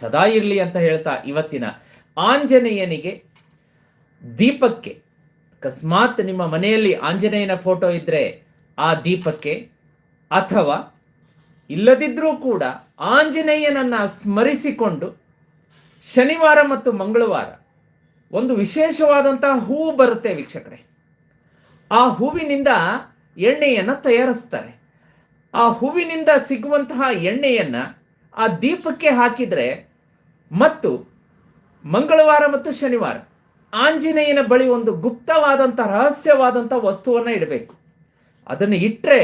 ಸದಾ ಇರಲಿ ಅಂತ ಹೇಳ್ತಾ ಇವತ್ತಿನ ಆಂಜನೇಯನಿಗೆ ದೀಪಕ್ಕೆ, ಅಕಸ್ಮಾತ್ ನಿಮ್ಮ ಮನೆಯಲ್ಲಿ ಆಂಜನೇಯನ ಫೋಟೋ ಇದ್ದರೆ ಆ ದೀಪಕ್ಕೆ ಅಥವಾ ಇಲ್ಲದಿದ್ರೂ ಕೂಡ ಆಂಜನೇಯನನ್ನ ಸ್ಮರಿಸಿಕೊಂಡು ಶನಿವಾರ ಮತ್ತು ಮಂಗಳವಾರ ಒಂದು ವಿಶೇಷವಾದಂತಹ ಹೂವು ಬರುತ್ತೆ ವೀಕ್ಷಕರೇ. ಆ ಹೂವಿನಿಂದ ಎಣ್ಣೆಯನ್ನು ತಯಾರಿಸ್ತಾರೆ. ಆ ಹೂವಿನಿಂದ ಸಿಗುವಂತಹ ಎಣ್ಣೆಯನ್ನು ಆ ದೀಪಕ್ಕೆ ಹಾಕಿದರೆ ಮತ್ತು ಮಂಗಳವಾರ ಮತ್ತು ಶನಿವಾರ ಆಂಜನೇಯನ ಬಳಿ ಒಂದು ಗುಪ್ತವಾದಂಥ ರಹಸ್ಯವಾದಂಥ ವಸ್ತುವನ್ನು ಇಡಬೇಕು. ಅದನ್ನು ಇಟ್ಟರೆ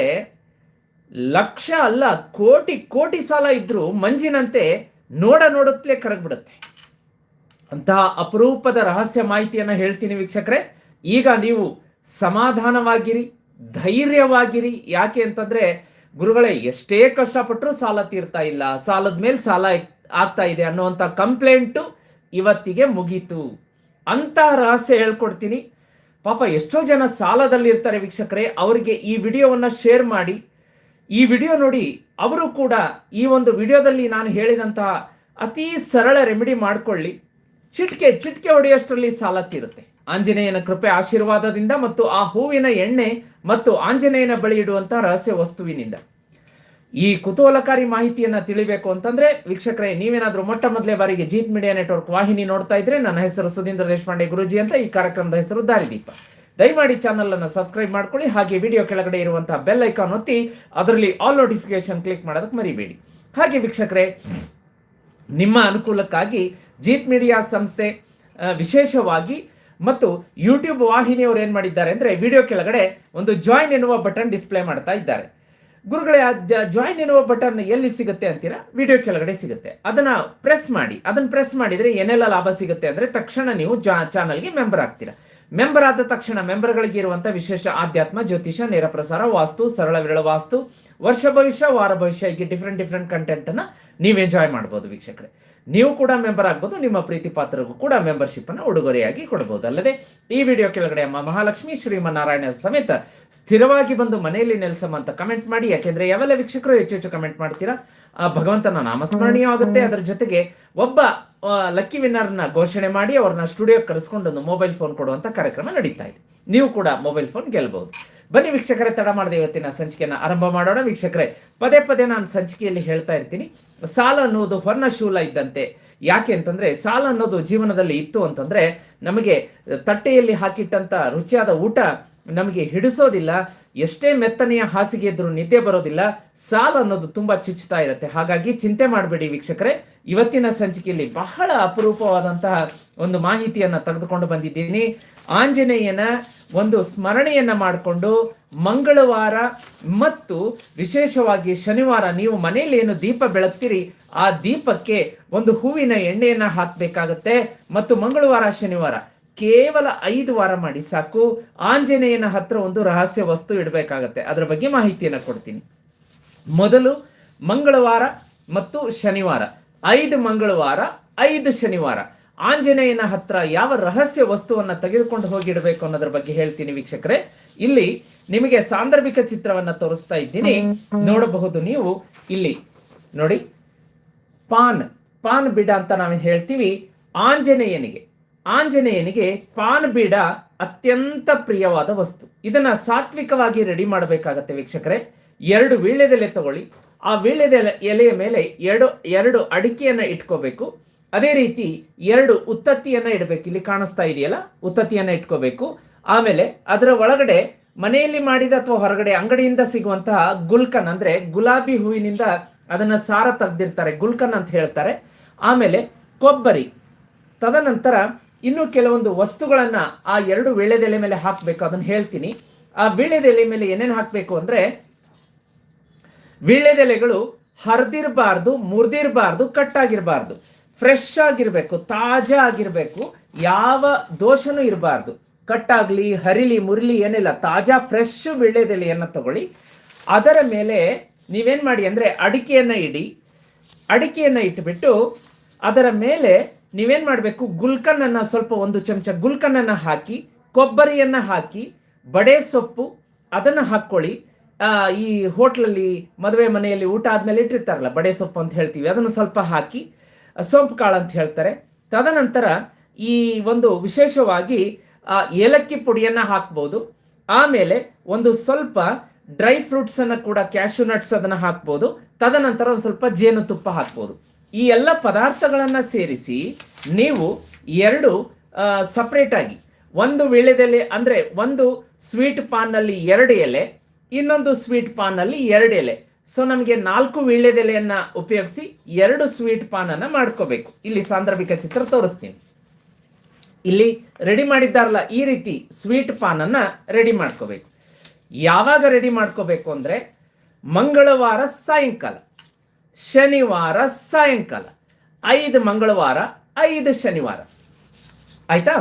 ಲಕ್ಷ ಅಲ್ಲ, ಕೋಟಿ ಕೋಟಿ ಸಾಲ ಇದ್ದರೂ ಮಂಜಿನಂತೆ ನೋಡ ನೋಡುತ್ತಲೇ ಕರಗ್ಬಿಡುತ್ತೆ. ಅಂತಹ ಅಪರೂಪದ ರಹಸ್ಯ ಮಾಹಿತಿಯನ್ನು ಹೇಳ್ತೀನಿ ವೀಕ್ಷಕರೇ. ಈಗ ನೀವು ಸಮಾಧಾನವಾಗಿರಿ, ಧೈರ್ಯವಾಗಿರಿ. ಯಾಕೆ ಅಂತಂದ್ರೆ ಗುರುಗಳೇ, ಎಷ್ಟೇ ಕಷ್ಟಪಟ್ಟರೂ ಸಾಲ ತೀರ್ತಾ ಇಲ್ಲ. ಸಾಲದ ಮೇಲೆ ಸಾಲ ಆಗ್ತಾ ಇದೆ ಅನ್ನುವಂಥ ಕಂಪ್ಲೇಂಟು ಇವತ್ತಿಗೆ ಮುಗೀತು. ಅಂತ ರಹಸ್ಯ ಹೇಳ್ಕೊಡ್ತೀನಿ. ಪಾಪ ಎಷ್ಟೋ ಜನ ಸಾಲದಲ್ಲಿರ್ತಾರೆ ವೀಕ್ಷಕರೇ, ಅವರಿಗೆ ಈ ವಿಡಿಯೋವನ್ನು ಶೇರ್ ಮಾಡಿ. ಈ ವಿಡಿಯೋ ನೋಡಿ ಅವರು ಕೂಡ ಈ ಒಂದು ವಿಡಿಯೋದಲ್ಲಿ ನಾನು ಹೇಳಿದಂತಹ ಅತಿ ಸರಳ ರೆಮಿಡಿ ಮಾಡಿಕೊಳ್ಳಿ. ಚಿಟ್ಕೆ ಚಿಟ್ಕೆ ಹೊಡೆಯೋಷ್ಟರಲ್ಲಿ ಸಾಲ ತೀರುತ್ತೆ. ಆಂಜನೇಯನ ಕೃಪೆ ಆಶೀರ್ವಾದದಿಂದ ಮತ್ತು ಆ ಹೂವಿನ ಎಣ್ಣೆ ಮತ್ತು ಆಂಜನೇಯನ ಬಳಿ ಇಡುವಂತಹ ರಹಸ್ಯ ವಸ್ತುವಿನಿಂದ. ಈ ಕುತೂಹಲಕಾರಿ ಮಾಹಿತಿಯನ್ನ ತಿಳಿಬೇಕು ಅಂತಂದ್ರೆ ವೀಕ್ಷಕರೇ, ನೀವೇನಾದ್ರೂ ಮೊಟ್ಟ ಮೊದಲೇ ಬಾರಿಗೆ ಜೀತ್ ಮೀಡಿಯಾ ನೆಟ್ವರ್ಕ್ ವಾಹಿನಿ ನೋಡ್ತಾ ಇದ್ರೆ ನನ್ನ ಹೆಸರು ಸುಧೀಂದ್ರ ದೇಶಪಾಂಡೆ ಗುರುಜಿ ಅಂತ ಈ ಕಾರ್ಯಕ್ರಮದ ಹೆಸರು ದಾರಿದೀಪ. ದಯಮಾಡಿ ಚಾನಲ್ ಅನ್ನು ಸಬ್ಸ್ಕ್ರೈಬ್ ಮಾಡ್ಕೊಳ್ಳಿ, ಹಾಗೆ ವಿಡಿಯೋ ಕೆಳಗಡೆ ಇರುವಂತಹ ಬೆಲ್ ಐಕಾನ್ ಒತ್ತಿ ಅದರಲ್ಲಿ ಆಲ್ ನೋಟಿಫಿಕೇಶನ್ ಕ್ಲಿಕ್ ಮಾಡೋದಕ್ಕೆ ಮರಿಬೇಡಿ. ಹಾಗೆ ವೀಕ್ಷಕರೇ, ನಿಮ್ಮ ಅನುಕೂಲಕ್ಕಾಗಿ ಜೀತ್ ಮೀಡಿಯಾ ಸಂಸ್ಥೆ ವಿಶೇಷವಾಗಿ ಮತ್ತು ಯೂಟ್ಯೂಬ್ ವಾಹಿನಿಯವರು ಏನು ಮಾಡಿದ್ದಾರೆ ಅಂದರೆ ವಿಡಿಯೋ ಕೆಳಗಡೆ ಒಂದು ಜಾಯಿನ್ ಎನ್ನುವ ಬಟನ್ ಡಿಸ್ಪ್ಲೇ ಮಾಡ್ತಾ ಇದ್ದಾರೆ. ಗುರುಗಳೇ ಜಾಯಿನ್ ಎನ್ನುವ ಬಟನ್ ಎಲ್ಲಿ ಸಿಗುತ್ತೆ ಅಂತೀರಾ? ವಿಡಿಯೋ ಕೆಳಗಡೆ ಸಿಗುತ್ತೆ. ಅದನ್ನ ಪ್ರೆಸ್ ಮಾಡಿ. ಅದನ್ನ ಪ್ರೆಸ್ ಮಾಡಿದ್ರೆ ಏನೆಲ್ಲ ಲಾಭ ಸಿಗುತ್ತೆ ಅಂದ್ರೆ ತಕ್ಷಣ ನೀವು ಚಾನಲ್ಗೆ ಮೆಂಬರ್ ಆಗ್ತೀರಾ. ಮೆಂಬರ್ ಆದ ತಕ್ಷಣ ಮೆಂಬರ್ಗಳಿಗೆ ಇರುವಂತ ವಿಶೇಷ ಆಧ್ಯಾತ್ಮ, ಜ್ಯೋತಿಷ, ನೇರ ಪ್ರಸಾರ, ವಾಸ್ತು, ಸರಳ ವಿರಳ ವಾಸ್ತು, ವರ್ಷ ಭವಿಷ್ಯ, ವಾರ ಭವಿಷ್ಯ ಹೀಗೆ ಡಿಫ್ರೆಂಟ್ ಡಿಫ್ರೆಂಟ್ ಕಂಟೆಂಟ್ ಅನ್ನ ನೀವು ಎಂಜಾಯ್ ಮಾಡಬಹುದು ವೀಕ್ಷಕರೇ. ನೀವು ಕೂಡ ಮೆಂಬರ್ ಆಗ್ಬೋದು ನಿಮ್ಮ ಪ್ರೀತಿ ಪಾತ್ರರಿಗೂ ಕೂಡ ಮೆಂಬರ್ಶಿಪ್ ಅನ್ನು ಉಡುಗೊರೆಯಾಗಿ ಕೊಡಬಹುದು ಅಲ್ಲದೆ ಈ ವಿಡಿಯೋ ಕೆಳಗಡೆ ಅಮ್ಮ ಮಹಾಲಕ್ಷ್ಮಿ ಶ್ರೀಮನ್ನಾರಾಯಣ ಸಮೇತ ಸ್ಥಿರವಾಗಿ ಬಂದು ಮನೆಯಲ್ಲಿ ನೆಲೆಸಮ್ಮ ಅಂತ ಕಮೆಂಟ್ ಮಾಡಿ. ಯಾಕೆಂದ್ರೆ ಯಾವೆಲ್ಲ ವೀಕ್ಷಕರು ಹೆಚ್ಚು ಹೆಚ್ಚು ಕಮೆಂಟ್ ಮಾಡ್ತೀರಾ? ಆ ಭಗವಂತನ ನಾಮಸ್ಮರಣೀಯ ಆಗುತ್ತೆ. ಅದರ ಜೊತೆಗೆ ಒಬ್ಬ ಲಕ್ಕಿ ವಿನ್ನರ್ನ ಘೋಷಣೆ ಮಾಡಿ ಅವ್ರನ್ನ ಸ್ಟುಡಿಯೋ ಕರೆಸ್ಕೊಂಡು ಒಂದು ಮೊಬೈಲ್ ಫೋನ್ ಕೊಡುವಂತ ಕಾರ್ಯಕ್ರಮ ನಡೀತಾ ಇದೆ. ನೀವು ಕೂಡ ಮೊಬೈಲ್ ಫೋನ್ ಗೆಲ್ಬಹುದು ಬನ್ನಿ ವೀಕ್ಷಕರೇ, ತಡ ಮಾಡದೆ ಇವತ್ತಿನ ಸಂಚಿಕೆಯನ್ನು ಆರಂಭ ಮಾಡೋಣ. ವೀಕ್ಷಕರೇ, ಪದೇ ಪದೇ ನಾನು ಸಂಚಿಕೆಯಲ್ಲಿ ಹೇಳ್ತಾ ಇರ್ತೀನಿ. ಸಾಲ ಅನ್ನೋದು ಹೊರ್ಣ ಶೂಲ ಇದ್ದಂತೆ. ಯಾಕೆ ಅಂತಂದ್ರೆ, ಸಾಲ ಅನ್ನೋದು ಜೀವನದಲ್ಲಿ ಇತ್ತು ಅಂತಂದ್ರೆ, ನಮಗೆ ತಟ್ಟೆಯಲ್ಲಿ ಹಾಕಿಟ್ಟಂತ ರುಚಿಯಾದ ಊಟ ನಮಗೆ ಹಿಡಿಸೋದಿಲ್ಲ, ಎಷ್ಟೇ ಮೆತ್ತನೆಯ ಹಾಸಿಗೆ ಇದ್ರೂ ನಿದ್ದೆ ಬರೋದಿಲ್ಲ, ಸಾಲ ಅನ್ನೋದು ತುಂಬಾ ಚುಚ್ಚುತ್ತಾ ಇರುತ್ತೆ. ಹಾಗಾಗಿ ಚಿಂತೆ ಮಾಡಬೇಡಿ ವೀಕ್ಷಕರೇ. ಇವತ್ತಿನ ಸಂಚಿಕೆಯಲ್ಲಿ ಬಹಳ ಅಪರೂಪವಾದಂತಹ ಒಂದು ಮಾಹಿತಿಯನ್ನ ತೆಗೆದುಕೊಂಡು ಬಂದಿದ್ದೀನಿ. ಆಂಜನೇಯನ ಒಂದು ಸ್ಮರಣೆಯನ್ನ ಮಾಡಿಕೊಂಡು ಮಂಗಳವಾರ ಮತ್ತು ವಿಶೇಷವಾಗಿ ಶನಿವಾರ ನೀವು ಮನೆಯಲ್ಲಿ ಏನು ದೀಪ ಬೆಳಗ್ತೀರಿ, ಆ ದೀಪಕ್ಕೆ ಒಂದು ಹೂವಿನ ಎಣ್ಣೆಯನ್ನು ಹಾಕಬೇಕಾಗತ್ತೆ ಮತ್ತು ಮಂಗಳವಾರ, ಶನಿವಾರ ಕೇವಲ ಐದು ವಾರ ಮಾಡಿ ಸಾಕು. ಆಂಜನೇಯನ ಹತ್ರ ಒಂದು ರಹಸ್ಯ ವಸ್ತು ಇಡಬೇಕಾಗತ್ತೆ. ಅದರ ಬಗ್ಗೆ ಮಾಹಿತಿಯನ್ನು ಕೊಡ್ತೀನಿ. ಮೊದಲು ಮಂಗಳವಾರ ಮತ್ತು ಶನಿವಾರ. ಐದು ಮಂಗಳವಾರ, ಐದು ಶನಿವಾರ. ಆಂಜನೇಯನ ಹತ್ರ ಯಾವ ರಹಸ್ಯ ವಸ್ತುವನ್ನ ತೆಗೆದುಕೊಂಡು ಹೋಗಿಡಬೇಕು ಅನ್ನೋದ್ರ ಬಗ್ಗೆ ಹೇಳ್ತೀನಿ ವೀಕ್ಷಕರೇ. ಇಲ್ಲಿ ನಿಮಗೆ ಸಾಂದರ್ಭಿಕ ಚಿತ್ರವನ್ನ ತೋರಿಸ್ತಾ ಇದ್ದೀನಿ. ನೋಡಬಹುದು ನೀವು. ಇಲ್ಲಿ ನೋಡಿ. ಪಾನ್ ಪಾನ್ ಬೀಡ ಅಂತ ನಾವು ಹೇಳ್ತೀವಿ. ಆಂಜನೇಯನಿಗೆ ಆಂಜನೇಯನಿಗೆ ಪಾನ್ ಬೀಡ ಅತ್ಯಂತ ಪ್ರಿಯವಾದ ವಸ್ತು. ಇದನ್ನ ಸಾತ್ವಿಕವಾಗಿ ರೆಡಿ ಮಾಡಬೇಕಾಗತ್ತೆ ವೀಕ್ಷಕರೇ. ಎರಡು ವೀಳ್ಯದೆಲೆ ತಗೊಳ್ಳಿ. ಆ ವೀಳ್ಯದೆಲೆ ಎಲೆಯ ಮೇಲೆ ಎರಡು ಎರಡು ಅಡಿಕೆಯನ್ನ ಇಟ್ಕೋಬೇಕು. ಅದೇ ರೀತಿ ಎರಡು ಉತ್ತತ್ತಿಯನ್ನ ಇಡಬೇಕು. ಇಲ್ಲಿ ಕಾಣಿಸ್ತಾ ಇದೆಯಲ್ಲ? ಉತ್ತತ್ತಿಯನ್ನ ಇಟ್ಕೋಬೇಕು. ಆಮೇಲೆ ಅದರ ಒಳಗಡೆ ಮನೆಯಲ್ಲಿ ಮಾಡಿದ ಅಥವಾ ಹೊರಗಡೆ ಅಂಗಡಿಯಿಂದ ಸಿಗುವಂತಹ ಗುಲ್ಕನ್ ಅಂದ್ರೆ ಗುಲಾಬಿ ಹೂವಿನಿಂದ ಅದನ್ನ ಸಾರ ತೆಗೆದಿರ್ತಾರೆ. ಗುಲ್ಕನ್ ಅಂತ ಹೇಳ್ತಾರೆ. ಆಮೇಲೆ ಕೊಬ್ಬರಿ. ತದನಂತರ ಇನ್ನು ಕೆಲವೊಂದು ವಸ್ತುಗಳನ್ನ ಆ ಎರಡು ವೀಳ್ಯದೆಲೆ ಮೇಲೆ ಹಾಕಬೇಕು. ಅದನ್ನ ಹೇಳ್ತೀನಿ. ಆ ವೀಳ್ಯದೆಲೆ ಮೇಲೆ ಏನೇನು ಹಾಕಬೇಕು ಅಂದ್ರೆ ವೀಳ್ಯದೆಲೆಗಳು ಹರಿದಿರಬಾರ್ದು, ಮುರಿದಿರಬಾರ್ದು, ಕಟ್ಟಾಗಿರಬಾರ್ದು. ಫ್ರೆಶ್ ಆಗಿರಬೇಕು, ತಾಜಾ ಆಗಿರಬೇಕು, ಯಾವ ದೋಷನೂ ಇರಬಾರ್ದು. ಕಟ್ಟಾಗಲಿ, ಹರಿಲಿ, ಮುರಿಲಿ ಏನಿಲ್ಲ, ತಾಜಾ ಫ್ರೆಶ್ ವೀಳ್ಯದೆಲೆಯನ್ನು ತಗೊಳ್ಳಿ. ಅದರ ಮೇಲೆ ನೀವೇನು ಮಾಡಿ ಅಂದರೆ ಅಡಿಕೆಯನ್ನು ಇಡಿ. ಅಡಿಕೆಯನ್ನು ಇಟ್ಬಿಟ್ಟು ಅದರ ಮೇಲೆ ನೀವೇನು ಮಾಡಬೇಕು ಗುಲ್ಕನ್ನನ್ನು ಸ್ವಲ್ಪ ಒಂದು ಚಮಚ ಗುಲ್ಕನ್ನನ್ನು ಹಾಕಿ, ಕೊಬ್ಬರಿಯನ್ನು ಹಾಕಿ, ಬಡೆ ಸೊಪ್ಪು, ಅದನ್ನು ಹಾಕ್ಕೊಳ್ಳಿ. ಈ ಹೋಟ್ಲಲ್ಲಿ, ಮದುವೆ ಮನೆಯಲ್ಲಿ ಊಟ ಆದಮೇಲೆ ಇಟ್ಟಿರ್ತಾರಲ್ಲ, ಬಡೆ ಸೊಪ್ಪು ಅಂತ ಹೇಳ್ತೀವಿ, ಅದನ್ನು ಸ್ವಲ್ಪ ಹಾಕಿ ಸೋಂಪು ಕಾಳು ಅಂತ ಹೇಳ್ತಾರೆ. ತದನಂತರ ಈ ಒಂದು ವಿಶೇಷವಾಗಿ ಏಲಕ್ಕಿ ಪುಡಿಯನ್ನು ಹಾಕ್ಬೋದು. ಆಮೇಲೆ ಒಂದು ಸ್ವಲ್ಪ ಡ್ರೈ ಫ್ರೂಟ್ಸ್ ಅನ್ನು ಕೂಡ ಕ್ಯಾಶು ನಟ್ಸ್ ಅದನ್ನು ಹಾಕ್ಬೋದು. ತದನಂತರ ಒಂದು ಸ್ವಲ್ಪ ಜೇನುತುಪ್ಪ ಹಾಕ್ಬೋದು. ಈ ಎಲ್ಲ ಪದಾರ್ಥಗಳನ್ನ ಸೇರಿಸಿ ನೀವು ಎರಡು ಸಪ್ರೇಟಾಗಿ ಒಂದು ವೀಳ್ಯದೆಲೆ ಅಂದ್ರೆ ಒಂದು ಸ್ವೀಟ್ ಪಾನ್ನಲ್ಲಿ ಎರಡು ಎಲೆ, ಇನ್ನೊಂದು ಸ್ವೀಟ್ ಪಾನ್ನಲ್ಲಿ ಎರಡು ಎಲೆ. ಸೊ ನಮಗೆ ನಾಲ್ಕು ವೀಳ್ಯದೆಲೆಯನ್ನು ಉಪಯೋಗಿಸಿ ಎರಡು ಸ್ವೀಟ್ ಪಾನನ್ನು ಮಾಡ್ಕೋಬೇಕು. ಇಲ್ಲಿ ಸಾಂದರ್ಭಿಕ ಚಿತ್ರ ತೋರಿಸ್ತೀನಿ. ಇಲ್ಲಿ ರೆಡಿ ಮಾಡಿದ್ದಾರಲ್ಲ, ಈ ರೀತಿ ಸ್ವೀಟ್ ಪಾನನ್ನು ರೆಡಿ ಮಾಡ್ಕೋಬೇಕು. ಯಾವಾಗ ರೆಡಿ ಮಾಡ್ಕೋಬೇಕು ಅಂದ್ರೆ ಮಂಗಳವಾರ ಸಾಯಂಕಾಲ, ಶನಿವಾರ ಸಾಯಂಕಾಲ, ಐದು ಮಂಗಳವಾರ, ಐದು ಶನಿವಾರ. ಆಯ್ತಾ?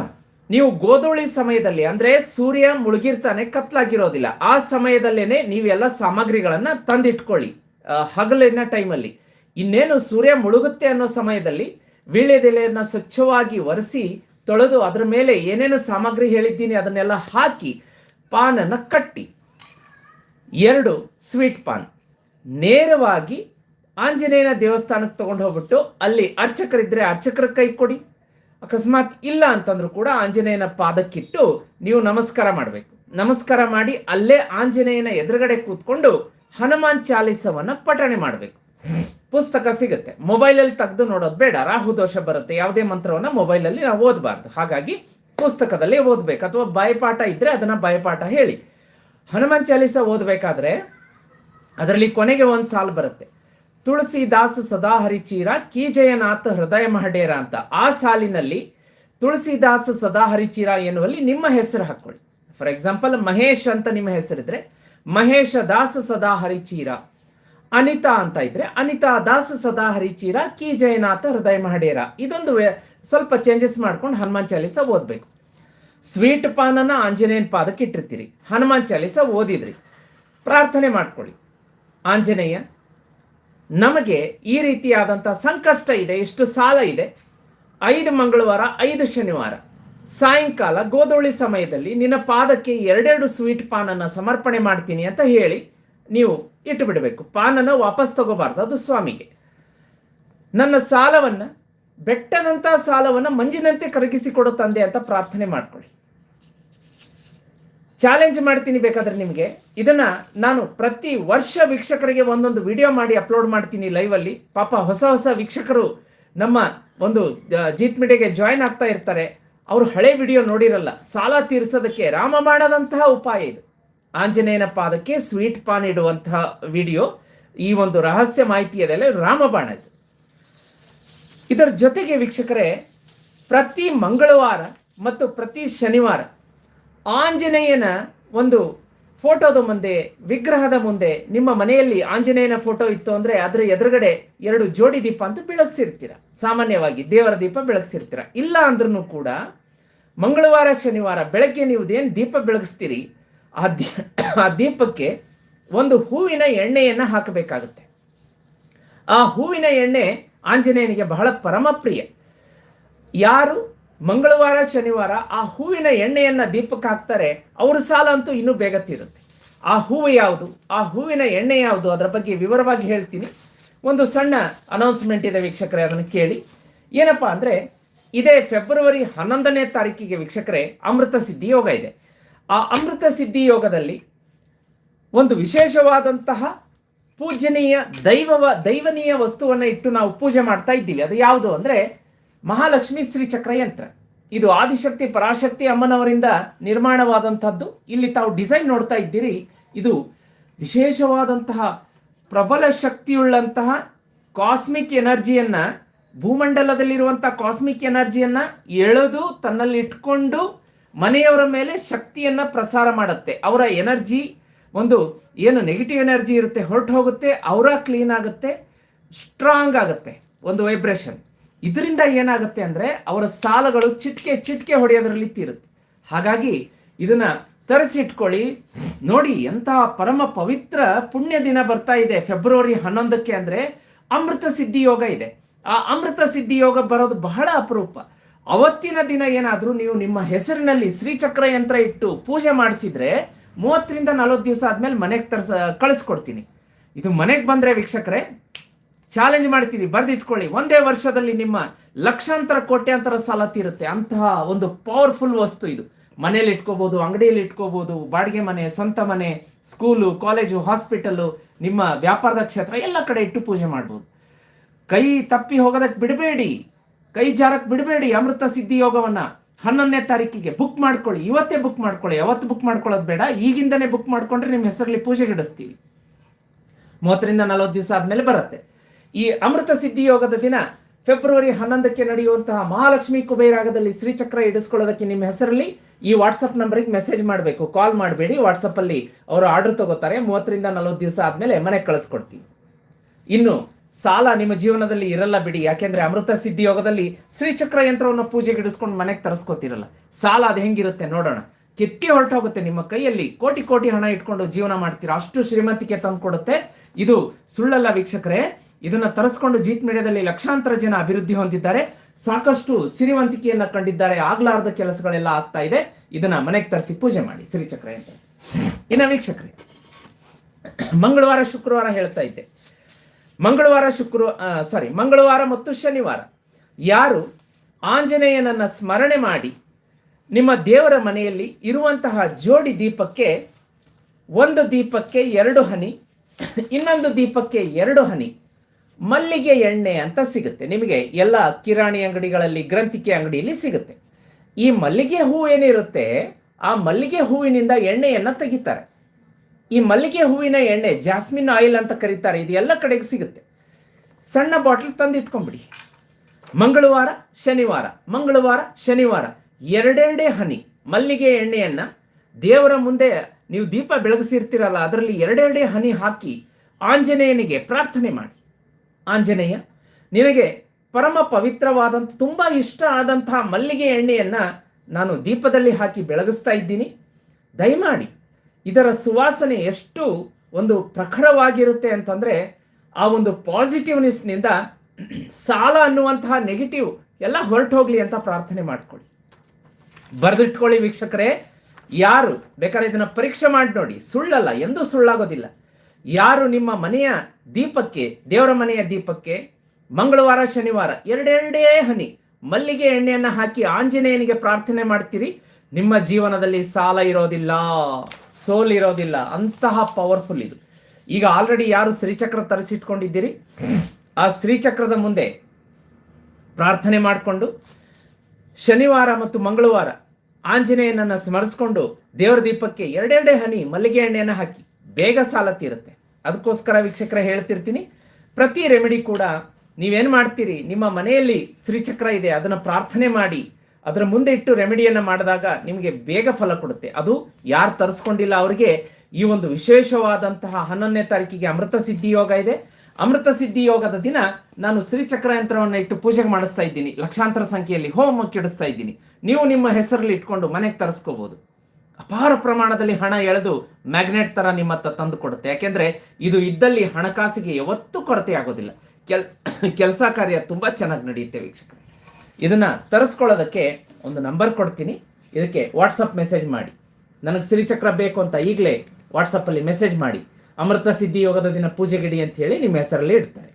ನೀವು ಗೋಧೂಳಿ ಸಮಯದಲ್ಲಿ, ಅಂದ್ರೆ ಸೂರ್ಯ ಮುಳುಗಿರ್ತಾನೆ, ಕತ್ಲಾಗಿರೋದಿಲ್ಲ. ಆ ಸಮಯದಲ್ಲೇನೆ ನೀವೆಲ್ಲ ಸಾಮಗ್ರಿಗಳನ್ನ ತಂದಿಟ್ಕೊಳ್ಳಿ ಹಗಲಿನ ಟೈಮಲ್ಲಿ. ಇನ್ನೇನು ಸೂರ್ಯ ಮುಳುಗುತ್ತೆ ಅನ್ನೋ ಸಮಯದಲ್ಲಿ ವೀಳ್ಯದೆಲೆಯನ್ನ ಸ್ವಚ್ಛವಾಗಿ ಒರೆಸಿ, ತೊಳೆದು ಅದ್ರ ಮೇಲೆ ಏನೇನು ಸಾಮಗ್ರಿ ಹೇಳಿದ್ದೀನಿ ಅದನ್ನೆಲ್ಲ ಹಾಕಿ, ಪಾನನ್ನು ಕಟ್ಟಿ. ಎರಡು, ಸ್ವೀಟ್ ಪಾನ್. ನೇರವಾಗಿ ಆಂಜನೇಯನ ದೇವಸ್ಥಾನಕ್ಕೆ ತಗೊಂಡು ಹೋಗ್ಬಿಟ್ಟು ಅಲ್ಲಿ ಅರ್ಚಕರಿದ್ದರೆ ಅರ್ಚಕರ ಕೈ ಕೊಡಿ. ಅಕಸ್ಮಾತ್ ಇಲ್ಲ ಅಂತಂದ್ರೂ ಕೂಡ ಆಂಜನೇಯನ ಪಾದಕ್ಕಿಟ್ಟು ನೀವು ನಮಸ್ಕಾರ ಮಾಡಬೇಕು. ನಮಸ್ಕಾರ ಮಾಡಿ ಅಲ್ಲೇ ಆಂಜನೇಯನ ಎದುರುಗಡೆ ಕೂತ್ಕೊಂಡು ಹನುಮಾನ್ ಚಾಲಿಸವನ್ನ ಪಠಣೆ ಮಾಡಬೇಕು. ಪುಸ್ತಕ ಸಿಗುತ್ತೆ. ಮೊಬೈಲಲ್ಲಿ ತೆಗೆದು ನೋಡೋದು ಬೇಡ. ರಾಹು ದೋಷ ಬರುತ್ತೆ. ಯಾವುದೇ ಮಂತ್ರವನ್ನ ಮೊಬೈಲಲ್ಲಿ ನಾವು ಓದಬಾರ್ದು. ಹಾಗಾಗಿ ಪುಸ್ತಕದಲ್ಲಿ ಓದಬೇಕು. ಅಥವಾ ಬಾಯಪಾಠ ಇದ್ರೆ ಅದನ್ನ ಬಾಯಪಾಠ ಹೇಳಿ. ಹನುಮಾನ್ ಚಾಲಿಸ ಓದಬೇಕಾದ್ರೆ ಅದರಲ್ಲಿ ಕೊನೆಗೆ ಒಂದು ಸಾಲು ಬರುತ್ತೆ. ತುಳಸಿದಾಸ ಸದಾ ಹರಿಚೀರ ಕೀಜಯನಾಥ ಹೃದಯ ಮಹಡೇರ ಅಂತ. ಆ ಸಾಲಿನಲ್ಲಿ ತುಳಸಿದಾಸ ಸದಾ ಹರಿಚೀರ ಎನ್ನುವಲ್ಲಿ ನಿಮ್ಮ ಹೆಸರು ಹಾಕೊಳ್ಳಿ. ಫಾರ್ ಎಕ್ಸಾಂಪಲ್ ಮಹೇಶ್ ಅಂತ ನಿಮ್ಮ ಹೆಸರಿದ್ರೆ, ಮಹೇಶ ದಾಸ ಸದಾ ಹರಿಚೀರ ಅನಿತಾ ಅಂತ ಇದ್ರೆ, ಅನಿತಾ ದಾಸ ಸದಾ ಹರಿಚೀರ ಕಿ ಜಯನಾಥ ಹೃದಯ ಮಹಡೇರ. ಇದೊಂದು ಸ್ವಲ್ಪ ಚೇಂಜಸ್ ಮಾಡ್ಕೊಂಡು ಹನುಮಾನ್ ಚಾಲಿಸ ಓದಬೇಕು. ಸ್ವೀಟ್ ಪಾನನ ಆಂಜನೇಯನ ಪಾದಕ್ಕೆ ಇಟ್ಟಿರ್ತೀರಿ. ಹನುಮಾನ್ ಚಾಲಿಸ ಓದಿದ್ರಿ. ಪ್ರಾರ್ಥನೆ ಮಾಡ್ಕೊಳ್ಳಿ. ಆಂಜನೇಯ ನಮಗೆ ಈ ರೀತಿಯಾದಂಥ ಸಂಕಷ್ಟ ಇದೆ, ಎಷ್ಟು ಸಾಲ ಇದೆ. ಐದು ಮಂಗಳವಾರ, ಐದು ಶನಿವಾರ. ಸಾಯಂಕಾಲ, ಗೋಧೂಳಿ ಸಮಯದಲ್ಲಿ ನಿನ್ನ ಪಾದಕ್ಕೆ ಎರಡೆರಡು ಸ್ವೀಟ್ ಪಾನನ್ನು ಸಮರ್ಪಣೆ ಮಾಡ್ತೀನಿ ಅಂತ ಹೇಳಿ ನೀವು ಇಟ್ಟು ಬಿಡಬೇಕು ಪಾನನ್ನು ವಾಪಸ್ ತಗೋಬಾರ್ದು, ಅದು ಸ್ವಾಮಿಗೆ. ನನ್ನ ಸಾಲವನ್ನು ಬೆಟ್ಟದಂಥ ಸಾಲವನ್ನು ಮಂಜಿನಂತೆ ಕರಗಿಸಿಕೊಡೋ ತಂದೆ ಅಂತ ಪ್ರಾರ್ಥನೆ ಮಾಡ್ಕೊಳ್ಳಿ. ಚಾಲೆಂಜ್ ಮಾಡ್ತೀನಿ ಬೇಕಾದ್ರೆ ನಿಮಗೆ. ಇದನ್ನ ನಾನು ಪ್ರತಿ ವರ್ಷ ವೀಕ್ಷಕರಿಗೆ ಒಂದೊಂದು ವಿಡಿಯೋ ಮಾಡಿ ಅಪ್ಲೋಡ್ ಮಾಡ್ತೀನಿ ಲೈವ್ ಅಲ್ಲಿ. ಪಾಪ ಹೊಸ ಹೊಸ ವೀಕ್ಷಕರು ನಮ್ಮ ಒಂದು ಜೀತ್ ಮೀಡಿಯಾಗೆ ಜಾಯಿನ್ ಆಗ್ತಾ ಇರ್ತಾರೆ. ಅವರು ಹಳೆ ವಿಡಿಯೋ ನೋಡಿರಲ್ಲ. ಸಾಲ ತೀರಿಸೋದಕ್ಕೆ ರಾಮ ಮಾಡದಂತಹ ಉಪಾಯ ಇದು. ಆಂಜನೇಯನ ಪಾದಕ್ಕೆ ಸ್ವೀಟ್ ಪಾನ್ ಇಡುವಂತಹ ವಿಡಿಯೋ ಈ ಒಂದು ರಹಸ್ಯ ಮಾಹಿತಿಯದಲ್ಲೇ ರಾಮಬಾಣ ಇದು. ಇದರ ಜೊತೆಗೆ ವೀಕ್ಷಕರೇ, ಪ್ರತಿ ಮಂಗಳವಾರ ಮತ್ತು ಪ್ರತಿ ಶನಿವಾರ ಆಂಜನೇಯನ ಒಂದು ಫೋಟೋದ ಮುಂದೆ, ವಿಗ್ರಹದ ಮುಂದೆ, ನಿಮ್ಮ ಮನೆಯಲ್ಲಿ ಆಂಜನೇಯನ ಫೋಟೋ ಇತ್ತು ಅಂದ್ರೆ ಅದರ ಎದುರುಗಡೆ ಎರಡು ಜೋಡಿ ದೀಪ ಅಂತ ಬೆಳಗ್ಸಿರ್ತೀರ. ಸಾಮಾನ್ಯವಾಗಿ ದೇವರ ದೀಪ ಬೆಳಗ್ಸಿರ್ತೀರ. ಇಲ್ಲ ಅಂದ್ರೂ ಕೂಡ ಮಂಗಳವಾರ, ಶನಿವಾರ ಬೆಳಗ್ಗೆ ನೀವು ಏನು ದೀಪ ಬೆಳಗಿಸ್ತೀರಿ, ಆ ದೀ, ಆ ದೀಪಕ್ಕೆ ಒಂದು ಹೂವಿನ ಎಣ್ಣೆಯನ್ನು ಹಾಕಬೇಕಾಗುತ್ತೆ. ಆ ಹೂವಿನ ಎಣ್ಣೆ ಆಂಜನೇಯನಿಗೆ ಬಹಳ ಪರಮಪ್ರಿಯ. ಯಾರು? ಮಂಗಳವಾರ, ಶನಿವಾರ ಆ ಹೂವಿನ ಎಣ್ಣೆಯನ್ನು ದೀಪಕ್ಕೆ ಹಾಕ್ತಾರೆ. ಅವ್ರ ಸಾಲ ಅಂತೂ ಇನ್ನೂ ಬೇಗ ತೀರುತ್ತೆ. ಆ ಹೂವು ಯಾವುದು? ಆ ಹೂವಿನ ಎಣ್ಣೆ ಯಾವುದು? ಅದರ ಬಗ್ಗೆ ವಿವರವಾಗಿ ಹೇಳ್ತೀನಿ. ಒಂದು ಸಣ್ಣ ಅನೌನ್ಸ್ಮೆಂಟ್ ಇದೆ ವೀಕ್ಷಕರೇ, ಅದನ್ನು ಕೇಳಿ. ಏನಪ್ಪಾ ಅಂದರೆ, ಇದೇ ಫೆಬ್ರವರಿ ಹನ್ನೊಂದನೇ ತಾರೀಕಿಗೆ ವೀಕ್ಷಕರೇ, ಅಮೃತ ಸಿದ್ಧಿ ಯೋಗ ಇದೆ. ಆ ಅಮೃತ ಸಿದ್ಧಿ ಯೋಗದಲ್ಲಿ ಒಂದು ವಿಶೇಷವಾದಂತಹ ಪೂಜನೀಯ ದೈವವ ದೈವನೀಯ ವಸ್ತುವನ್ನು ಇಟ್ಟು ನಾವು ಪೂಜೆ ಮಾಡ್ತಾ ಇದ್ದೀವಿ. ಅದು ಯಾವುದು ಅಂದ್ರೆ ಮಹಾಲಕ್ಷ್ಮಿ ಶ್ರೀ ಚಕ್ರಯಂತ್ರ. ಇದು ಆದಿಶಕ್ತಿ, ಪರಾಶಕ್ತಿ ಅಮ್ಮನವರಿಂದ ನಿರ್ಮಾಣವಾದಂಥದ್ದು. ಇಲ್ಲಿ ತಾವು ಡಿಸೈನ್ ನೋಡ್ತಾ ಇದ್ದೀರಿ. ಇದು ವಿಶೇಷವಾದಂತಹ ಪ್ರಬಲ ಶಕ್ತಿಯುಳ್ಳಂತಹ ಕಾಸ್ಮಿಕ್ ಎನರ್ಜಿಯನ್ನು, ಭೂಮಂಡಲದಲ್ಲಿರುವಂಥ ಕಾಸ್ಮಿಕ್ ಎನರ್ಜಿಯನ್ನು ಎಳೆದು ತನ್ನಲ್ಲಿ ಇಟ್ಕೊಂಡು ಮನೆಯವರ ಮೇಲೆ ಶಕ್ತಿಯನ್ನ ಪ್ರಸಾರ ಮಾಡುತ್ತೆ. ಅವರ ಎನರ್ಜಿ ಒಂದು ಏನು ನೆಗೆಟಿವ್ ಎನರ್ಜಿ ಇರುತ್ತೆ ಹೊರಟು ಹೋಗುತ್ತೆ ಅವರ ಕ್ಲೀನ್ ಆಗುತ್ತೆ, ಸ್ಟ್ರಾಂಗ್ ಆಗುತ್ತೆ. ಒಂದು ವೈಬ್ರೇಷನ್. ಇದರಿಂದ ಏನಾಗುತ್ತೆ ಅಂದ್ರೆ ಅವರ ಸಾಲಗಳು ಚಿಟ್ಕೆ ಚಿಟ್ಕೆ ಹೊಡೆಯೋದ್ರಲ್ಲಿ ತೀರುತ್ತೆ. ಹಾಗಾಗಿ ಇದನ್ನ ತರಿಸಿಟ್ಕೊಳ್ಳಿ. ನೋಡಿ ಎಂತ ಪರಮ ಪವಿತ್ರ ಪುಣ್ಯ ದಿನ ಬರ್ತಾ ಇದೆ. ಫೆಬ್ರವರಿ ಹನ್ನೊಂದಕ್ಕೆ ಅಂದ್ರೆ ಅಮೃತ ಸಿದ್ಧಿ ಯೋಗ ಇದೆ. ಆ ಅಮೃತ ಸಿದ್ಧಿ ಯೋಗ ಬರೋದು ಬಹಳ ಅಪರೂಪ. ಅವತ್ತಿನ ದಿನ ಏನಾದ್ರೂ ನೀವು ನಿಮ್ಮ ಹೆಸರಿನಲ್ಲಿ ಶ್ರೀಚಕ್ರ ಯಂತ್ರ ಇಟ್ಟು ಪೂಜೆ ಮಾಡಿಸಿದ್ರೆ ಮೂವತ್ತರಿಂದ ನಲವತ್ತು ದಿವಸ ಆದ್ಮೇಲೆ ಮನೆಗೆ ತರ್ಸ, ಕಳಿಸ್ಕೊಡ್ತೀನಿ. ಇದು ಮನೆಗೆ ಬಂದ್ರೆ ವೀಕ್ಷಕರೇ ಚಾಲೆಂಜ್ ಮಾಡ್ತೀನಿ ಬರ್ದಿಟ್ಕೊಳ್ಳಿ. ಒಂದೇ ವರ್ಷದಲ್ಲಿ ನಿಮ್ಮ ಲಕ್ಷಾಂತರ ಕೋಟ್ಯಾಂತರ ಸಾಲ ತೀರುತ್ತೆ. ಅಂತಹ ಒಂದು ಪವರ್ಫುಲ್ ವಸ್ತು ಇದು. ಮನೇಲಿ ಇಟ್ಕೋಬಹುದು ಅಂಗಡಿಯಲ್ಲಿ ಇಟ್ಕೋಬಹುದು ಬಾಡಿಗೆ ಮನೆ, ಸ್ವಂತ ಮನೆ ಸ್ಕೂಲು ಕಾಲೇಜು ಹಾಸ್ಪಿಟಲ್ಲು ನಿಮ್ಮ ವ್ಯಾಪಾರದ ಕ್ಷೇತ್ರ, ಎಲ್ಲ ಕಡೆ ಇಟ್ಟು ಪೂಜೆ ಮಾಡ್ಬೋದು. ಕೈ ತಪ್ಪಿ ಹೋಗೋದಕ್ಕೆ ಬಿಡಬೇಡಿ. ಕೈ ಜಾರಕ್ಕೆ ಬಿಡಬೇಡಿ ಅಮೃತ ಸಿದ್ಧಿ ಯೋಗವನ್ನ. ಹನ್ನೊಂದನೇ ತಾರೀಕಿಗೆ ಬುಕ್ ಮಾಡ್ಕೊಳ್ಳಿ. ಇವತ್ತೇ ಬುಕ್ ಮಾಡ್ಕೊಳ್ಳಿ. ಯಾವತ್ತು ಬುಕ್ ಮಾಡ್ಕೊಳ್ಳೋದು ಬೇಡ. ಈಗಿಂದನೇ ಬುಕ್ ಮಾಡ್ಕೊಂಡ್ರೆ ನಿಮ್ಮ ಹೆಸರಲ್ಲಿ ಪೂಜೆಗೆ ಇಡಿಸ್ತೀವಿ. ಮೂವತ್ತರಿಂದ ನಲವತ್ತು ದಿವಸ ಆದಮೇಲೆ ಬರುತ್ತೆ. ಈ ಅಮೃತ ಸಿದ್ಧಿ ಯೋಗದ ದಿನ ಫೆಬ್ರವರಿ ಹನ್ನೊಂದಕ್ಕೆ ನಡೆಯುವಂತಹ ಮಹಾಲಕ್ಷ್ಮಿ ಕುಬೇರಾಗದಲ್ಲಿ ಶ್ರೀಚಕ್ರ ಇಡಿಸ್ಕೊಳ್ಳೋದಕ್ಕೆ ನಿಮ್ಮ ಹೆಸರಲ್ಲಿ ಈ ವಾಟ್ಸಪ್ ನಂಬರಿಗೆ ಮೆಸೇಜ್ ಮಾಡಬೇಕು. ಕಾಲ್ ಮಾಡಬೇಡಿ. ವಾಟ್ಸಪ್ಪಲ್ಲಿ ಅವರು ಆರ್ಡರ್ ತಗೋತಾರೆ. ಮೂವತ್ತರಿಂದ ನಲವತ್ತು ದಿವಸ ಆದಮೇಲೆ ಮನೆಗೆ ಕಳಿಸ್ಕೊಡ್ತೀವಿ. ಇನ್ನು ಸಾಲ ನಿಮ್ಮ ಜೀವನದಲ್ಲಿ ಇರಲ್ಲ ಬಿಡಿ. ಯಾಕೆಂದ್ರೆ ಅಮೃತ ಸಿದ್ಧಿ ಯೋಗದಲ್ಲಿ ಶ್ರೀಚಕ್ರ ಯಂತ್ರವನ್ನು ಪೂಜೆಗೆ ಇಡಿಸ್ಕೊಂಡು ಮನೆಗೆ ತರಿಸ್ಕೊತಿರಲ್ಲ. ಸಾಲ ಅದು ಹೆಂಗಿರುತ್ತೆ ನೋಡೋಣ. ಕಿತ್ತಿ ಹೊರಟೋಗುತ್ತೆ ನಿಮ್ಮ ಕೈಯಲ್ಲಿ. ಕೋಟಿ ಕೋಟಿ ಹಣ ಇಟ್ಕೊಂಡು ಜೀವನ ಮಾಡ್ತೀರಾ? ಅಷ್ಟು ಶ್ರೀಮಂತಿಕೆ ತಂದುಕೊಡುತ್ತೆ. ಇದು ಸುಳ್ಳಲ್ಲ ವೀಕ್ಷಕರೇ. ಇದನ್ನ ತರಿಸ್ಕೊಂಡು ಜೀತ್ ಮೀಡಿಯಾದಲ್ಲಿ ಲಕ್ಷಾಂತರ ಜನ ಅಭಿವೃದ್ಧಿ ಹೊಂದಿದ್ದಾರೆ. ಸಾಕಷ್ಟು ಸಿರಿವಂತಿಕೆಯನ್ನ ಕಂಡಿದ್ದಾರೆ. ಆಗ್ಲಾರದ ಕೆಲಸಗಳೆಲ್ಲ ಆಗ್ತಾ ಇದೆ. ಇದನ್ನ ಮನೆಗೆ ತರಿಸಿ ಪೂಜೆ ಮಾಡಿ. ಸಿರಿಚಕ್ರ ಅಂತ. ಇನ್ನ ವೀಕ್ಷಕರೇ, ಮಂಗಳವಾರ, ಶುಕ್ರವಾರ ಹೇಳ್ತಾ ಇದ್ದೆ. ಮಂಗಳವಾರ, ಶುಕ್ರ ಸಾರಿ ಮಂಗಳವಾರ ಮತ್ತು ಶನಿವಾರ. ಯಾರು ಆಂಜನೇಯನನ್ನ ಸ್ಮರಣೆ ಮಾಡಿ ನಿಮ್ಮ ದೇವರ ಮನೆಯಲ್ಲಿ ಇರುವಂತಹ ಜೋಡಿ ದೀಪಕ್ಕೆ ಒಂದು ದೀಪಕ್ಕೆ ಎರಡು ಹನಿ, ಇನ್ನೊಂದು ದೀಪಕ್ಕೆ ಎರಡು ಹನಿ ಮಲ್ಲಿಗೆ ಎಣ್ಣೆ ಅಂತ ಸಿಗುತ್ತೆ. ನಿಮಗೆ ಎಲ್ಲ ಕಿರಾಣಿ ಅಂಗಡಿಗಳಲ್ಲಿ, ಗ್ರಂಥಿಕೆ ಅಂಗಡಿಯಲ್ಲಿ ಸಿಗುತ್ತೆ. ಈ ಮಲ್ಲಿಗೆ ಹೂ ಏನಿರುತ್ತೆ, ಆ ಮಲ್ಲಿಗೆ ಹೂವಿನಿಂದ ಎಣ್ಣೆಯನ್ನು ತೆಗಿತಾರೆ. ಈ ಮಲ್ಲಿಗೆ ಹೂವಿನ ಎಣ್ಣೆ ಜಾಸ್ಮಿನ್ ಆಯಿಲ್ ಅಂತ ಕರೀತಾರೆ. ಇದು ಎಲ್ಲ ಕಡೆಗೆ ಸಿಗುತ್ತೆ. ಸಣ್ಣ ಬಾಟಲ್ ತಂದಿಟ್ಕೊಂಬಿಡಿ. ಮಂಗಳವಾರ, ಶನಿವಾರ ಮಂಗಳವಾರ, ಶನಿವಾರ, ಎರಡೆರಡೇ ಹನಿ ಮಲ್ಲಿಗೆ ಎಣ್ಣೆಯನ್ನು ದೇವರ ಮುಂದೆ ನೀವು ದೀಪ ಬೆಳಗಿಸಿರ್ತೀರಲ್ಲ, ಅದರಲ್ಲಿ ಎರಡೆರಡೇ ಹನಿ ಹಾಕಿ ಆಂಜನೇಯನಿಗೆ ಪ್ರಾರ್ಥನೆ ಮಾಡಿ. ಆಂಜನೇಯ, ನಿನಗೆ ಪರಮ ಪವಿತ್ರವಾದಂಥ, ತುಂಬ ಇಷ್ಟ ಆದಂತಹ ಮಲ್ಲಿಗೆ ಎಣ್ಣೆಯನ್ನು ನಾನು ದೀಪದಲ್ಲಿ ಹಾಕಿ ಬೆಳಗಿಸ್ತಾ ಇದ್ದೀನಿ. ದಯಮಾಡಿ ಇದರ ಸುವಾಸನೆ ಎಷ್ಟು ಒಂದು ಪ್ರಖರವಾಗಿರುತ್ತೆ ಅಂತಂದರೆ, ಆ ಒಂದು ಪಾಸಿಟಿವ್ನೆಸ್ನಿಂದ ಸಾಲ ಅನ್ನುವಂತಹ ನೆಗೆಟಿವ್ ಎಲ್ಲ ಹೊರಟು ಹೋಗಲಿ ಅಂತ ಪ್ರಾರ್ಥನೆ ಮಾಡ್ಕೊಳ್ಳಿ. ಬರೆದಿಟ್ಕೊಳ್ಳಿ ವೀಕ್ಷಕರೇ. ಯಾರು ಬೇಕಾದ್ರೆ ಇದನ್ನ ಪರೀಕ್ಷೆ ಮಾಡಿ ನೋಡಿ. ಸುಳ್ಳಲ್ಲ, ಎಂದೂ ಸುಳ್ಳಾಗೋದಿಲ್ಲ. ಯಾರು ನಿಮ್ಮ ಮನೆಯ ದೀಪಕ್ಕೆ, ದೇವರ ಮನೆಯ ದೀಪಕ್ಕೆ? ಮಂಗಳವಾರ, ಶನಿವಾರ, ಎರಡೆರಡೇ ಹನಿ. ಮಲ್ಲಿಗೆ ಎಣ್ಣೆಯನ್ನು ಹಾಕಿ ಆಂಜನೇಯನಿಗೆ ಪ್ರಾರ್ಥನೆ ಮಾಡ್ತೀರಿ. ನಿಮ್ಮ ಜೀವನದಲ್ಲಿ ಸಾಲ ಇರೋದಿಲ್ಲ, ಸೋಲ್ ಇರೋದಿಲ್ಲ. ಅಂತಹ ಪವರ್ಫುಲ್ ಇದು. ಈಗ ಆಲ್ರೆಡಿ ಯಾರು ಶ್ರೀಚಕ್ರ ತರಿಸಿಟ್ಕೊಂಡಿದ್ದೀರಿ? ಆ ಶ್ರೀಚಕ್ರದ ಮುಂದೆ ಪ್ರಾರ್ಥನೆ ಮಾಡಿಕೊಂಡು, ಶನಿವಾರ ಮತ್ತು ಮಂಗಳವಾರ ಆಂಜನೇಯನನ್ನು ಸ್ಮರಿಸ್ಕೊಂಡು ದೇವರ ದೀಪಕ್ಕೆ ಎರಡೆರಡೇ ಹನಿ ಮಲ್ಲಿಗೆ ಎಣ್ಣೆಯನ್ನು ಹಾಕಿ. ಬೇಗ ಸಾಲ ತೀರುತ್ತೆ. ಅದಕ್ಕೋಸ್ಕರ ವೀಕ್ಷಕರ ಹೇಳ್ತಿರ್ತೀನಿ, ಪ್ರತಿ ರೆಮಿಡಿ ಕೂಡ ನೀವೇನು ಮಾಡ್ತೀರಿ, ನಿಮ್ಮ ಮನೆಯಲ್ಲಿ ಶ್ರೀಚಕ್ರ ಇದೆ, ಅದನ್ನು ಪ್ರಾರ್ಥನೆ ಮಾಡಿ, ಅದರ ಮುಂದೆ ಇಟ್ಟು ರೆಮಿಡಿಯನ್ನು ಮಾಡಿದಾಗ ನಿಮಗೆ ಬೇಗ ಫಲ ಕೊಡುತ್ತೆ. ಅದು ಯಾರು ತರಿಸ್ಕೊಂಡಿಲ್ಲ ಅವರಿಗೆ, ಈ ಒಂದು ವಿಶೇಷವಾದಂತಹ ಹನ್ನೊಂದನೇ ತಾರೀಕಿಗೆ ಅಮೃತ ಸಿದ್ಧಿ ಯೋಗ ಇದೆ. ಅಮೃತ ಸಿದ್ಧಿ ಯೋಗದ ದಿನ ನಾನು ಶ್ರೀಚಕ್ರ ಯಂತ್ರವನ್ನು ಇಟ್ಟು ಪೂಜೆಗೆ ಮಾಡಿಸ್ತಾ ಇದ್ದೀನಿ. ಲಕ್ಷಾಂತರ ಸಂಖ್ಯೆಯಲ್ಲಿ ಹೋಮ ಕೆಡಿಸ್ತಾ ಇದ್ದೀನಿ. ನೀವು ನಿಮ್ಮ ಹೆಸರಲ್ಲಿ ಇಟ್ಕೊಂಡು ಮನೆಗೆ ತರಿಸ್ಕೋಬಹುದು ಅಪಾರ ಪ್ರಮಾಣದಲ್ಲಿ ಹಣ ಎಳೆದು ಮ್ಯಾಗ್ನೆಟ್ ತರ ನಿಮ್ಮ ಹತ್ರ ತಂದು ಕೊಡುತ್ತೆ. ಯಾಕೆಂದ್ರೆ ಇದು ಇದ್ದಲ್ಲಿ ಹಣಕಾಸಿಗೆ ಯಾವತ್ತೂ ಕೊರತೆ ಆಗೋದಿಲ್ಲ ಕೆಲ್ಸ ಕೆಲಸ ಕಾರ್ಯ ತುಂಬಾ ಚೆನ್ನಾಗಿ ನಡೆಯುತ್ತೆ ವೀಕ್ಷಕರೇ. ಇದನ್ನ ತರಿಸ್ಕೊಳ್ಳೋದಕ್ಕೆ ಒಂದು ನಂಬರ್ ಕೊಡ್ತೀನಿ. ಇದಕ್ಕೆ ವಾಟ್ಸಪ್ ಮೆಸೇಜ್ ಮಾಡಿ. ನನಗೆ ಸಿರಿಚಕ್ರ ಬೇಕು ಅಂತ ಈಗಲೇ ವಾಟ್ಸಪ್ಪಲ್ಲಿ ಮೆಸೇಜ್ ಮಾಡಿ. ಅಮೃತ ಸಿದ್ಧಿ ಯೋಗದ ದಿನ ಪೂಜೆಗಿಡಿ ಅಂತ ಹೇಳಿ ನಿಮ್ಮ ಹೆಸರಲ್ಲಿ ಇಡ್ತಾರೆ.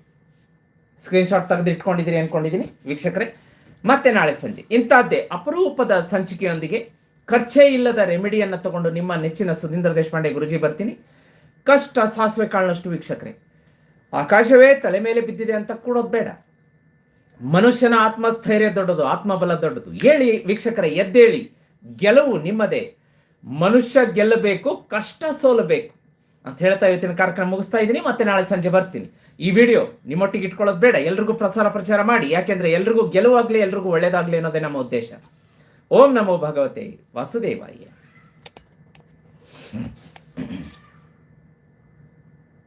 ಸ್ಕ್ರೀನ್ಶಾಟ್ ತೆಗೆದು ಇಟ್ಕೊಂಡಿದ್ದೀರಿ ಅನ್ಕೊಂಡಿದ್ದೀನಿ ವೀಕ್ಷಕರೇ. ಮತ್ತೆ ನಾಳೆ ಸಂಜೆ. ಇಂಥದ್ದೇ ಅಪರೂಪದ ಸಂಚಿಕೆಯೊಂದಿಗೆ ಖರ್ಚೇ ಇಲ್ಲದ ರೆಮಿಡಿಯನ್ನು ತಗೊಂಡು ನಿಮ್ಮ ನೆಚ್ಚಿನ ಸುಧೀಂದ್ರ ದೇಶಪಾಂಡೆ ಗುರುಜಿ ಬರ್ತೀನಿ. ಕಷ್ಟ ಸಾಸಿವೆ ಕಾಳಿನಷ್ಟು ವೀಕ್ಷಕರೇ. ಆಕಾಶವೇ ತಲೆ ಮೇಲೆ ಬಿದ್ದಿದೆ ಅಂತ ಕೂಡೋದು ಬೇಡ. ಮನುಷ್ಯನ ಆತ್ಮಸ್ಥೈರ್ಯ ದೊಡ್ಡದು, ಆತ್ಮಬಲ ದೊಡ್ಡದು. ಹೇಳಿ ವೀಕ್ಷಕರೇ, ಎದ್ದೇಳಿ. ಗೆಲುವು ನಿಮ್ಮದೇ. ಮನುಷ್ಯ ಗೆಲ್ಲಬೇಕು, ಕಷ್ಟ ಸೋಲಬೇಕು. ಅಂತ ಹೇಳ್ತಾ ಇವತ್ತಿನ ಕಾರ್ಯಕ್ರಮ ಮುಗಿಸ್ತಾ ಇದ್ದೀನಿ, ಮತ್ತೆ ನಾಳೆ ಸಂಜೆ ಬರ್ತೀನಿ. ಈ ವಿಡಿಯೋ ನಿಮ್ಮೊಟ್ಟಿಗೆ ಇಟ್ಕೊಳ್ಳೋದು ಬೇಡ. ಎಲ್ರಿಗೂ ಪ್ರಸಾರ ಪ್ರಚಾರ ಮಾಡಿ. ಯಾಕೆಂದ್ರೆ ಎಲ್ರಿಗೂ ಗೆಲುವಾಗ್ಲಿ, ಎಲ್ರಿಗೂ ಒಳ್ಳೇದಾಗ್ಲಿ ಅನ್ನೋದೇ ನಮ್ಮ ಉದ್ದೇಶ. ಓಂ ನಮೋ ಭಗವತೆ ವಾಸುದೇವಾಯ